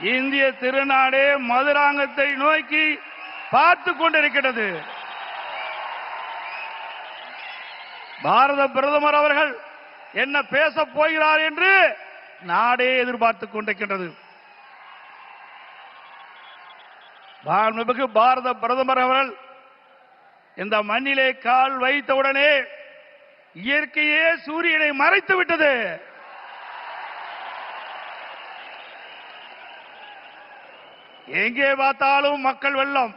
இந்திய திருநாடே மதுராங்கத்தை நோக்கி பார்த்து கொண்டிருக்கிறது. பாரத பிரதமர் அவர்கள் என்ன பேச போகிறார் என்று நாடே எதிர்பார்த்து கொண்டிருக்கின்றது. பாரத பிரதமர் அவர்கள் இந்த மண்ணிலே கால் வைத்தவுடனே இயற்கையே சூரியனை மறைத்து விட்டது எங்கே பார்த்தாலும் மக்கள் வெள்ளம்.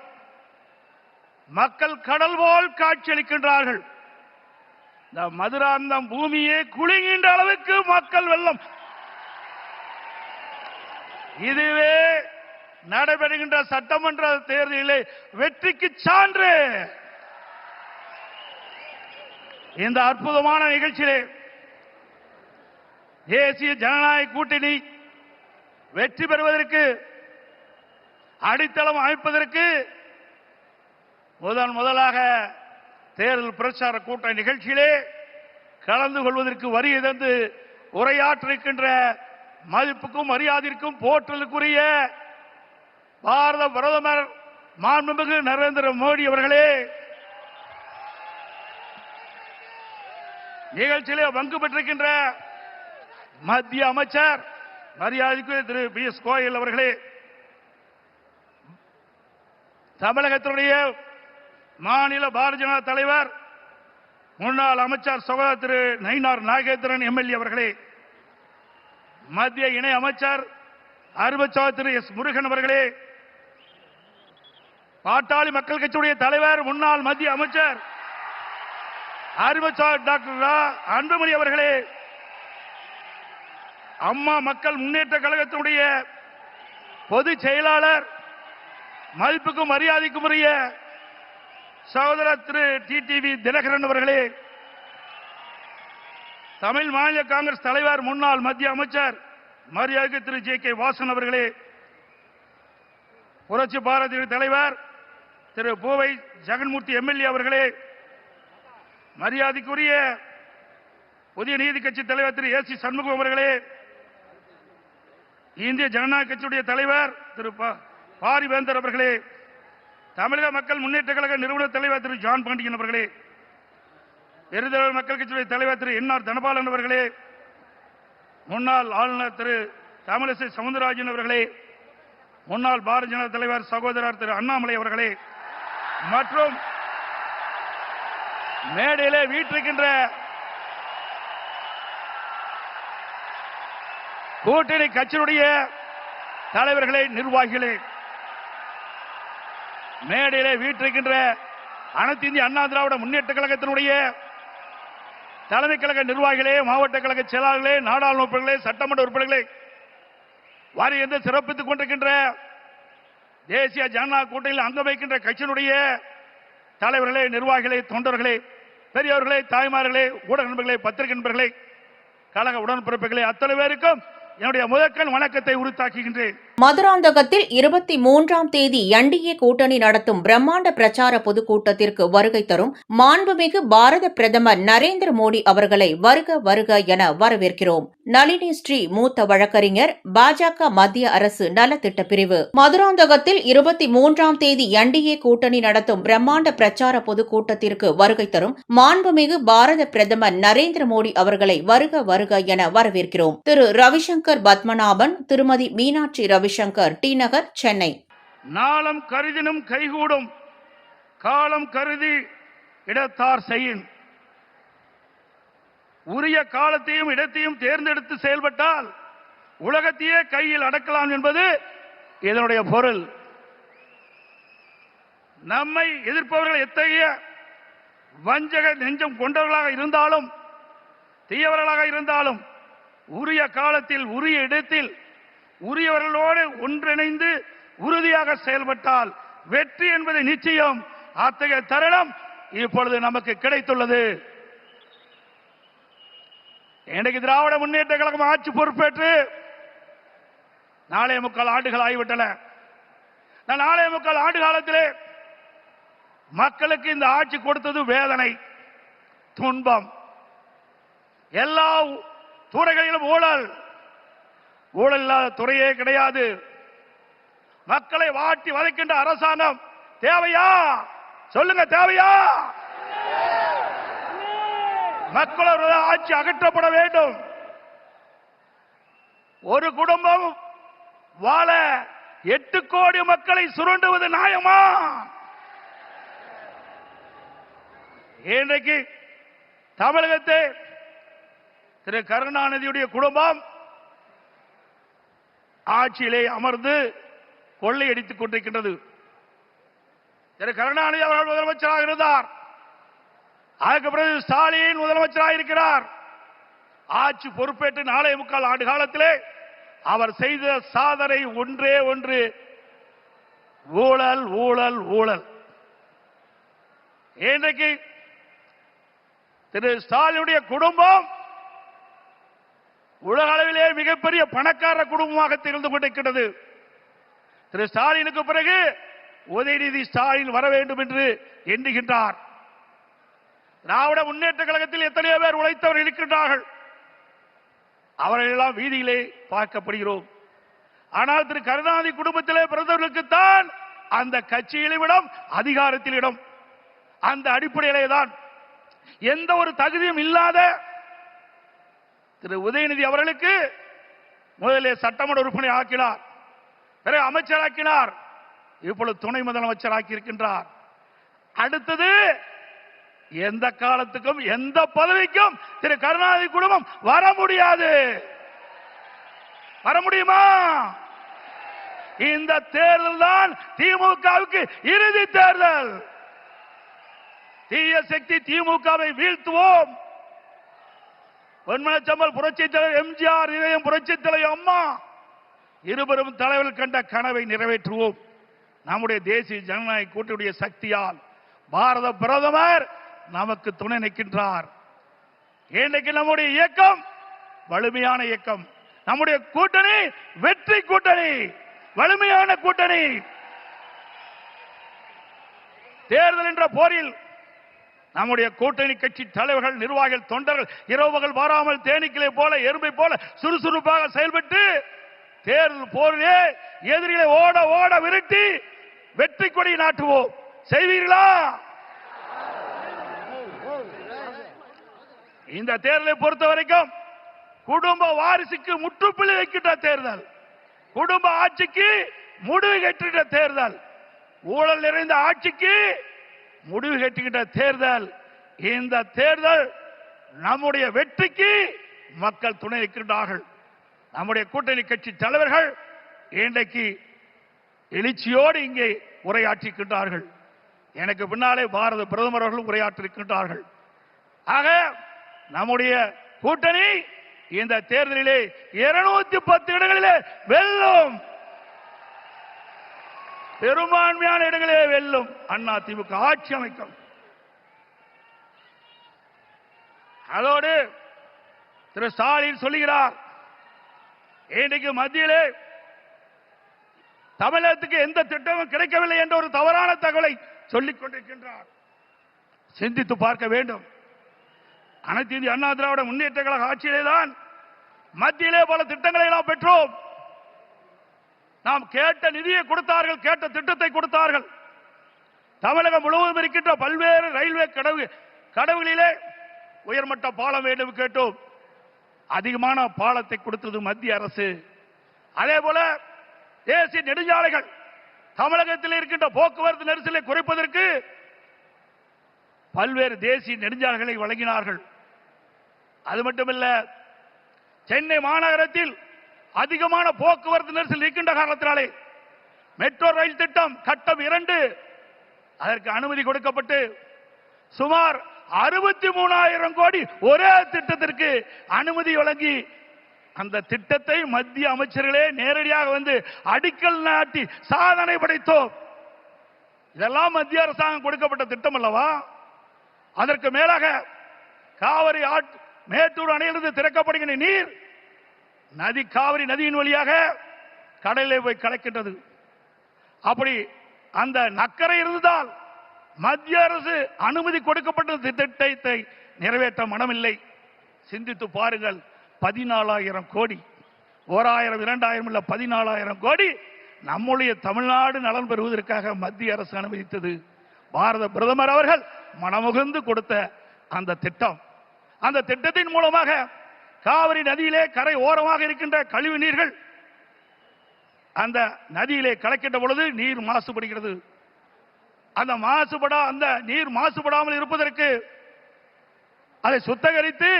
மக்கள் கடல் போல் காட்சியளிக்கின்றார்கள். இந்த மதுராந்தம் பூமியே குலுங்கின்ற அளவுக்கு மக்கள் வெள்ளம். இதுவே நடைபெறுகின்ற சட்டமன்ற தேர்தலிலே வெற்றிக்கு சான்று. இந்த அற்புதமான நிகழ்ச்சியிலே தேசிய ஜனநாயக கூட்டணி வெற்றி பெறுவதற்கு அடித்தளம் அமைப்பதற்கு முதன் முதலாக தேர்தல் பிரச்சார கூட்ட நிகழ்ச்சியிலே கலந்து கொள்வதற்கு வரி தந்து உரையாற்றிருக்கின்ற மதிப்புக்கும் மரியாதைக்கும் போற்றலுக்குரிய பாரத பிரதமர் மாண்புமிகு நரேந்திர மோடி அவர்களே நிகழ்ச்சியிலே பங்கு பெற்றிருக்கின்ற மத்திய அமைச்சர் மரியாதைக்குரிய திரு பி எஸ் கோயல் அவர்களே தமிழகத்தினுடைய மாநில பாரதிய ஜனதா தலைவர் முன்னாள் அமைச்சர் சகோதரர் திரு நயினார் நாகேந்திரன் எம்எல்ஏ அவர்களே மத்திய இணை அமைச்சர் அருமச்சார் திரு எஸ் முருகன் அவர்களே பாட்டாளி மக்கள் கட்சியுடைய தலைவர் முன்னாள் மத்திய அமைச்சர் அருமச்சார் டாக்டர் ரா அன்புமணி அவர்களே அம்மா மக்கள் முன்னேற்ற கழகத்தினுடைய பொதுச் செயலாளர் மதிப்புக்கும் மரியாதைக்கும் உரிய சகோதரர் திரு டிடிவி தினகரன் அவர்களே தமிழ் மாநில காங்கிரஸ் தலைவர் முன்னாள் மத்திய அமைச்சர் மரியாதை திரு ஜே கே வாசன் அவர்களே புரட்சி பாரதிய தலைவர் திரு பூவை ஜெகன்மூர்த்தி எம்எல்ஏ அவர்களே மரியாதைக்குரிய புதிய நீதி கட்சி தலைவர் திரு ஏ சி சண்முகம் அவர்களே இந்திய ஜனநாயக கட்சியுடைய தலைவர் திரு பாரிவேந்தர் அவர்களே தமிழக மக்கள் முன்னேற்ற கழக நிறுவன தலைவர் திரு ஜான் பாண்டியன் அவர்களே பெருதளவு மக்கள் கட்சியுடைய தலைவர் திரு என் ஆர் தனபாலன் அவர்களே முன்னாள் ஆளுநர் திரு தமிழிசை சவுந்தரராஜன் அவர்களே முன்னாள் பாரதிய ஜனதா தலைவர் சகோதரர் திரு அண்ணாமலை அவர்களே மற்றும் மேடையிலே வீட்டிருக்கின்ற கூட்டணி கட்சியினுடைய தலைவர்களே நிர்வாகிகளே மேடையிலே வீட்டிருக்கின்ற அனைத்து இந்திய அண்ணா திராவிட முன்னேற்ற கழகத்தினுடைய தலைமை கழக நிர்வாகிகளே மாவட்ட கழக செயலாளர்களே நாடாளுமன்ற உறுப்பினர்களே சட்டமன்ற உறுப்பினர்களே வாரி என்று சிறப்பித்துக் கொண்டிருக்கின்ற தேசிய ஜனநாயக கூட்டணியில் அங்கம் வைக்கின்ற கட்சியினுடைய தலைவர்களே நிர்வாகிகளே தொண்டர்களே பெரியவர்களே தாய்மார்களே ஊடக நண்பர்களே பத்திரிகை நண்பர்களே கழக உடன்பிறப்புகளே அத்தனை பேருக்கும் என்னுடைய முதற்கண் வணக்கத்தை உறுத்தாக்குகின்றேன் மதுராந்தகத்தில் இருபத்தி மூன்றாம் தேதி என்டிஏ கூட்டணி நடத்தும் பிரம்மாண்ட பிரச்சார பொதுக்கூட்டத்திற்கு வருகை தரும் மாண்புமிகு பாரத பிரதமர் நரேந்திர மோடி அவர்களை வருக வருக என வரவேற்கிறோம். நளினி ஸ்ரீ மூத்த வழக்கறிஞர் பாஜக மத்திய அரசு நலத்திட்ட பிரிவு. மதுராந்தகத்தில் இருபத்தி மூன்றாம் தேதி என்டிஏ கூட்டணி நடத்தும் பிரம்மாண்ட பிரச்சார பொதுக்கூட்டத்திற்கு வருகை தரும் மாண்புமிகு பாரத பிரதமர் நரேந்திர மோடி அவர்களை வருக வருக என வரவேற்கிறோம். திரு ரவிசங்கர் பத்மநாபன் திருமதி மீனாட்சி ரவிசங்கர் டி நகர் சென்னை. நாளம் கருதினும் கைகூடும். காலம் கருதி இடத்தார் செய்யின். உரிய காலத்தையும் இடத்தையும் தேர்ந்தெடுத்து செயல்பட்டால் உலகத்தையே கையில் அடக்கலாம் என்பது இதனுடைய பொருள். நம்மை எதிர்ப்பவர்கள் எத்தகைய வஞ்சக நெஞ்சம் கொண்டவர்களாக இருந்தாலும் தீயவர்களாக இருந்தாலும் உரிய காலத்தில் உரிய இடத்தில் உரியவர்களோடு ஒன்றிணைந்து உறுதியாக செயல்பட்டால் வெற்றி என்பது நிச்சயம். அத்தகைய தருணம் இப்பொழுது நமக்கு கிடைத்துள்ளது. இன்றைக்கு திராவிட முன்னேற்ற கழகம் ஆட்சி பொறுப்பேற்று நாளைய முக்கால் ஆண்டுகள் ஆகிவிட்டன. நாளைய முக்கால் ஆண்டு காலத்திலே மக்களுக்கு இந்த ஆட்சி கொடுத்தது வேதனை துன்பம். எல்லா துறைகளிலும் ஊழல். ஊழல் இல்லாத துறையே கிடையாது. மக்களை வாட்டி வதைக்கின்ற அரசாங்கம் தேவையா? சொல்லுங்க தேவையா? மக்களோட ஆட்சி அகற்றப்பட வேண்டும். ஒரு குடும்பம் வாழ எட்டு கோடி மக்களை சுரண்டுவது நியாயமா? இன்றைக்கு தமிழகத்தை திரு கருணாநிதியுடைய குடும்பம் ஆட்சியிலே அமர்ந்து கொள்ளையடித்துக் கொண்டிருக்கின்றது. திரு கருணாநிதி அவர்கள் முதலமைச்சராக இருந்தார். அதுக்கு பிறகு ஸ்டாலின் முதலமைச்சராக இருக்கிறார். ஆட்சி பொறுப்பேற்று நாளை முக்கால் ஆண்டு காலத்திலே அவர் செய்த சாதனை ஒன்றே ஒன்று. ஊழல் ஊழல் ஊழல். இன்றைக்கு திரு ஸ்டாலினுடைய குடும்பம் உலக அளவிலே மிகப்பெரிய பணக்கார குடும்பமாக திகழ்ந்து கொண்டிருக்கிறது திரு ஸ்டாலினுக்கு பிறகு உதயநிதி ஸ்டாலின் வர வேண்டும் என்று எண்ணுகின்றார். திராவிட முன்னேற்ற கழகத்தில் எத்தனையோ பேர் உழைத்தவர் இருக்கின்றார்கள். அவர்கள் எல்லாம் வீதியிலே பார்க்கப்படுகிறோம். ஆனால் திரு கருணாநிதி குடும்பத்திலே பிறந்தவர்களுக்குத்தான் அந்த கட்சியிலும் இடம் அதிகாரத்தில் இடம். அந்த அடிப்படையிலே தான். எந்த ஒரு தகுதியும் இல்லாத திரு உதயநிதி அவர்களுக்கு முதலிலே சட்டமன்ற உறுப்பினர் ஆக்கினார். பிறகு அமைச்சராக்கினார் இப்பொழுது துணை முதலமைச்சர் ஆக்கியிருக்கின்றார். அடுத்தது எந்த காலத்துக்கும் எந்த பதவிக்கும் திரு கருணாநிதி குடும்பம் வர முடியாது. வர முடியுமா? இந்த தேர்தல் தான் திமுகவுக்கு இறுதி தேர்தல். தீய சக்தி திமுகவை வீழ்த்துவோம். வெண்மனச்சம்மல் புரட்சி தலைவர் எம்ஜிஆர் இதயம் புரட்சி தலைவர் அம்மா இருவரும் தலைவர்கள் கண்ட கனவை நிறைவேற்றுவோம். நம்முடைய தேசிய ஜனநாயக கூட்டுடைய சக்தியால் பாரத பிரதமர் நமக்கு துணை நிற்கின்றார். இன்றைக்கு நம்முடைய இயக்கம் வலிமையான இயக்கம். நம்முடைய கூட்டணி வெற்றி கூட்டணி வலிமையான கூட்டணி. தேர்தல் என்ற போரில் நம்முடைய கூட்டணி கட்சி தலைவர்கள் நிர்வாகிகள் தொண்டர்கள் இரவுகள் வராமல் தேனீக்களை போல எறும்பை போல சுறுசுறுப்பாக செயல்பட்டு தேர்தல் போரிலே எதிரிகளை ஓட ஓட விரட்டி வெற்றி கொடி நாட்டுவோம். செய்வீர்களா? இந்த தேர்தலை பொறுத்த வரைக்கும் குடும்ப வாரிசுக்கு முற்றுப்புள்ளி வைக்கின்ற தேர்தல். குடும்ப ஆட்சிக்கு முடிவு கட்டுகின்ற தேர்தல். ஊழல் நிறைந்த ஆட்சிக்கு முடிவு கட்டுகின்ற தேர்தல் இந்த தேர்தல் நம்முடைய வெற்றிக்கு மக்கள் துணை இருக்கின்றார்கள் நம்முடைய கூட்டணி கட்சி தலைவர்கள் இன்றைக்கு எழுச்சியோடு இங்கே உரையாற்றிருக்கின்றார்கள் எனக்கு பின்னாலே பாரத பிரதமர் அவர்களும் உரையாற்றிருக்கின்றார்கள். ஆக நம்முடைய கூட்டணி இந்த தேர்தலிலே இருநூத்தி பத்து இடங்களிலே வெல்லும். பெரும்பான்மையான இடங்களே வெல்லும். அண்ணா திமுக ஆட்சி அமைக்கும். அதோடு திரு ஸ்டாலின் சொல்லுகிறார் இன்றைக்கு மத்தியிலே தமிழகத்துக்கு எந்த திட்டமும் கிடைக்கவில்லை என்ற ஒரு தவறான தகவலை சொல்லிக் கொண்டிருக்கின்றார். சிந்தித்து பார்க்க வேண்டும். அனைத்து இந்திய அண்ணா திராவிட முன்னேற்ற கழக ஆட்சியிலே தான் மத்தியிலே பல திட்டங்களை நாம் பெற்றோம். நாம் கேட்ட நிதியை கொடுத்தார்கள் கேட்ட திட்டத்தை கொடுத்தார்கள். தமிழகம் முழுவதும் இருக்கின்ற பல்வேறு ரயில்வே கடவு கடவுளிலே உயர்மட்ட பாலம் வேண்டும் கேட்டோம். அதிகமான பாலத்தை கொடுத்தது மத்திய அரசு. அதே போல தேசிய நெடுஞ்சாலைகள் தமிழகத்தில் இருக்கின்ற போக்குவரத்து நெரிசலை குறைப்பதற்கு பல்வேறு தேசிய நெடுஞ்சாலைகளை வழங்கினார்கள். அது மட்டுமல்ல சென்னை மாநகரத்தில் அதிகமான போக்குவரத்து நெரிசல் இருக்கின்ற காரணத்தினாலே மெட்ரோ ரயில் திட்டம் கட்டம் இரண்டு. அதற்கு அனுமதி கொடுக்கப்பட்டு சுமார் அறுபத்தி மூணாயிரம் கோடி ஒரே திட்டத்திற்கு அனுமதி வழங்கி அந்த திட்டத்தை மத்திய அமைச்சர்களே நேரடியாக வந்து அடிக்கல் நாட்டி சாதனை படைத்தோம். இதெல்லாம் மத்திய அரசாங்கம் கொடுக்கப்பட்ட திட்டம் அல்லவா? அதற்கு மேலாக காவிரி ஆட் மேட்டூர் அணையிலிருந்து திறக்கப்படுகின்ற நீர் நதி காவிரி நதியின் வழியாக கடலில் போய் கலக்கின்றது. அப்படி அந்த நக்கரை இருந்தால் மத்திய அரசு அனுமதி கொடுக்கப்பட்ட திட்டத்தை நிறைவேற்ற மனமில்லை. சிந்தித்து பாருங்கள் பதினாலாயிரம் கோடி. ஓராயிரம் இரண்டாயிரம் இல்ல பதினாலாயிரம் கோடி நம்முடைய தமிழ்நாடு நலன் பெறுவதற்காக மத்திய அரசு அனுமதித்தது. பாரத பிரதமர் அவர்கள் மனமுகந்து கொடுத்த அந்த திட்டம். அந்த திட்டத்தின் மூலமாக காவிரி நதியிலே கரை ஓரமாக இருக்கின்ற கழிவு நீர்கள் அந்த நதியிலே கலக்கின்ற பொழுது நீர் மாசுபடுகிறது. அந்த மாசுபடா அந்த நீர் மாசுபடாமல் இருப்பதற்கு அதை சுத்தகரித்து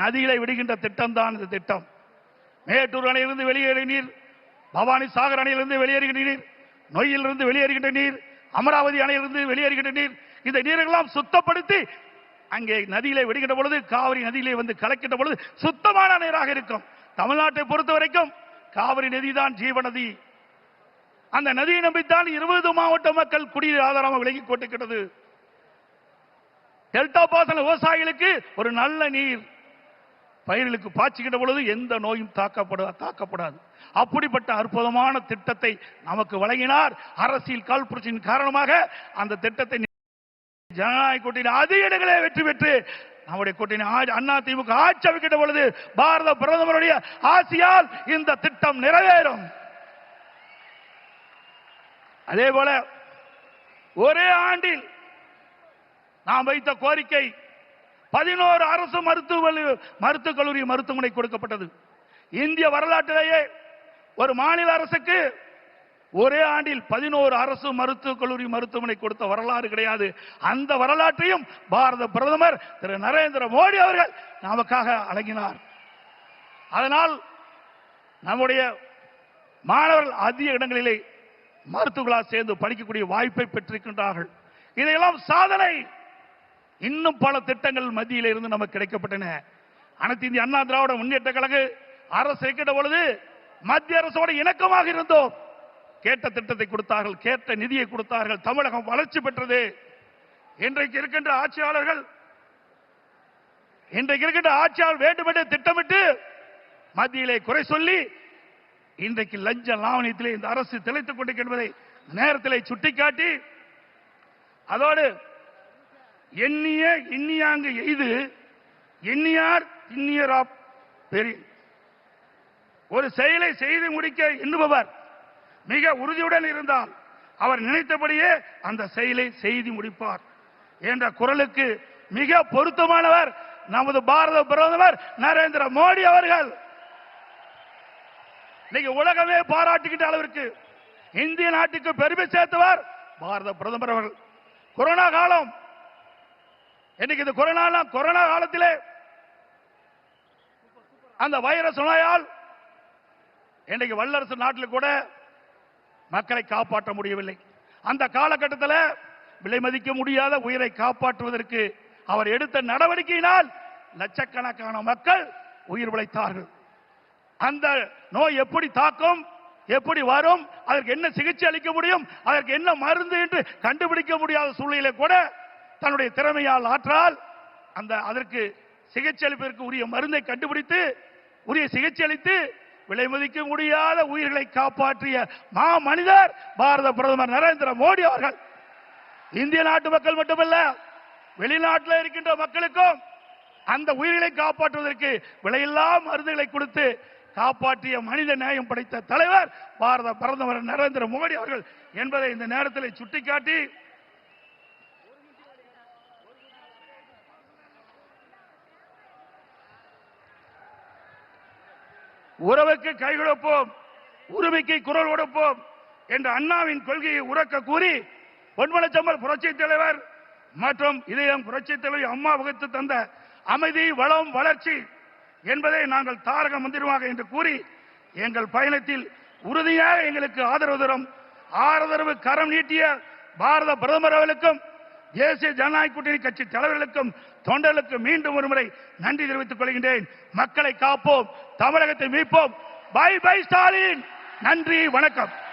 நதியிலே விடுகின்ற திட்டம் தான் இந்த திட்டம். மேட்டூர் அணையிலிருந்து வெளியேறிய நீர் பவானி சாகர் அணையிலிருந்து வெளியேறுகின்ற நீர் நொய்யிலிருந்து வெளியேறுகின்ற நீர் அமராவதி அணையிலிருந்து வெளியேறுகின்ற நீர் இந்த நீரெல்லாம் சுத்தப்படுத்தி அங்கே நதியிலே விடுகின்ற பொழுது காவிரி நதியிலே வந்து கலக்கின்ற பொழுது சுத்தமான நீராக இருக்கும். தமிழ்நாட்டை பொறுத்த வரைக்கும் காவிரி நதி தான் ஜீவநதி அந்த நதியை நம்பித்தான் இருபது மாவட்ட மக்கள் குடிநீர் ஆதாரமாக விலகி கொண்டிருக்கிறது டெல்டா பாசன விவசாயிகளுக்கு ஒரு நல்ல நீர் பயிர்களுக்கு பாய்ச்சிக்கிட்ட பொழுது எந்த நோயும் தாக்கப்பட தாக்கப்படாது. அப்படிப்பட்ட அற்புதமான திட்டத்தை நமக்கு வழங்கினார் அரசியல் காழ்ப்புரட்சியின் காரணமாக அந்த திட்டத்தை ஜனநாயக கூட்டணி அதிக இடங்களே வெற்றி பெற்று நம்முடைய கூட்டணி அண்ணா திமுக ஆட்சி அமைக்கின்ற பொழுது பாரத பிரதமருடைய ஆசியால் இந்த திட்டம் நிறைவேறும். அதே போல ஒரே ஆண்டில் நாம் வைத்த கோரிக்கை பதினோரு அரசு மருத்துவ மருத்துவக் கல்லூரி மருத்துவமனை கொடுக்கப்பட்டது. இந்திய வரலாற்றிலேயே ஒரு மாநில அரசுக்கு ஒரே ஆண்டில் பதினோரு அரசு மருத்துவக் கல்லூரி மருத்துவமனை கொடுத்த வரலாறு கிடையாது. அந்த வரலாற்றையும் பாரத பிரதமர் திரு நரேந்திர மோடி அவர்கள் நமக்காக அழகினார். அதனால் நம்முடைய மாணவர்கள் அதிக இடங்களிலே மருத்துவர்களாக சேர்ந்து படிக்கக்கூடிய வாய்ப்பை பெற்றிருக்கின்றார்கள். இதையெல்லாம் சாதனை இன்னும் பல திட்டங்கள் மத்தியில் இருந்து நமக்கு கிடைக்கப்பட்டன. அனைத்து இந்திய அண்ணா திராவிட முன்னேற்ற கழக அரசு இருக்கின்ற பொழுது மத்திய அரசோடு இணக்கமாக இருந்தோம். கேட்ட திட்டத்தை கொடுத்தார்கள் கேட்ட நிதியை கொடுத்தார்கள் தமிழகம் வளர்ச்சி பெற்றது. இன்றைக்கு இருக்கின்ற ஆட்சியாளர்கள் இன்றைக்கு இருக்கின்ற ஆட்சியாளர் வேண்டுமென்றே திட்டமிட்டு மத்தியிலே குறை சொல்லி இன்றைக்கு லஞ்ச லாவணியத்திலே இந்த அரசு திளைத்துக் கொண்டிருக்கின்றதை நேரத்திலே சுட்டிக்காட்டி அதோடு எண்ணிய எண்ணியாங்கு எய்து எண்ணியார் இன்னியரா பெரிய ஒரு செயலை செய்து முடிக்க எண்ணுபவர் மிக உறுதியுடன் இருந்தால் அவர் நினைத்தபடியே அந்த செயலை செய்து முடிப்பார் என்ற குரலுக்கு மிக பொருத்தமானவர் நமது பாரத பிரதமர் நரேந்திர மோடி அவர்கள். இன்னைக்கு உலகமே பாராட்டுகின்ற அளவிற்கு இந்திய நாட்டுக்கு பெருமை சேர்த்தவர் பாரத பிரதமர் அவர்கள். கொரோனா காலம். இன்னைக்கு இந்த கொரோனா கொரோனா காலத்திலே அந்த வைரஸ் நோயால் இன்னைக்கு வல்லரசு நாட்டில் கூட மக்களை காப்பாற்ற முடியவில்லை. அந்த காலகட்டத்தில் விலை மதிக்க முடியாத உயிரை காப்பாற்றுவதற்கு அவர் எடுத்த நடவடிக்கையினால் லட்சக்கணக்கான மக்கள் உயிர் உழைத்தார்கள் அந்த நோய் எப்படி தாக்கும் எப்படி வரும் அதற்கு என்ன சிகிச்சை அளிக்க முடியும் அதற்கு என்ன மருந்து என்று கண்டுபிடிக்க முடியாத சூழ்நிலை கூட தன்னுடைய திறமையால் ஆற்றால் அந்த அதற்கு சிகிச்சை அளிப்பதற்கு உரிய மருந்தை கண்டுபிடித்து உரிய சிகிச்சை அளித்து விலை மதிக்க முடியாத உயிர்களை காப்பாற்றிய மா மனிதர் பாரத பிரதமர் நரேந்திர மோடி அவர்கள். இந்திய நாட்டு மக்கள் மட்டுமல்ல வெளிநாட்டில் இருக்கின்ற மக்களுக்கும் அந்த உயிர்களை காப்பாற்றுவதற்கு விலையில்லா மருந்துகளை கொடுத்து காப்பாற்றிய மனித நேயம் படைத்த தலைவர் பாரத பிரதமர் நரேந்திர மோடி அவர்கள் என்பதை இந்த நேரத்தில் சுட்டிக்காட்டி உறவுக்கு கை கொடுப்போம் உரிமைக்கு குரல் கொடுப்போம் என்ற அண்ணாவின் கொள்கையை உறக்க கூறி பொன்மலச்சம்பல் புரட்சி தலைவர் மற்றும் இதயம் புரட்சி தலைவர் அம்மா வகுத்து தந்த அமைதி வளம் வளர்ச்சி என்பதை நாங்கள் தாரக மந்திரமாக என்று கூறி எங்கள் பயணத்தில் உறுதியாக எங்களுக்கு ஆதரவு தரும். ஆதரவு கரம் நீட்டிய பாரத பிரதமர் அவர்களுக்கும் தேசிய ஜனநாயக கூட்டணி கட்சி தலைவர்களுக்கும் தொண்டர்களுக்கும் மீண்டும் ஒருமுறை நன்றி தெரிவித்துக் கொள்கின்றேன். மக்களை காப்போம் தமிழகத்தை மீட்போம். பை பை ஸ்டாலின் நன்றி வணக்கம்.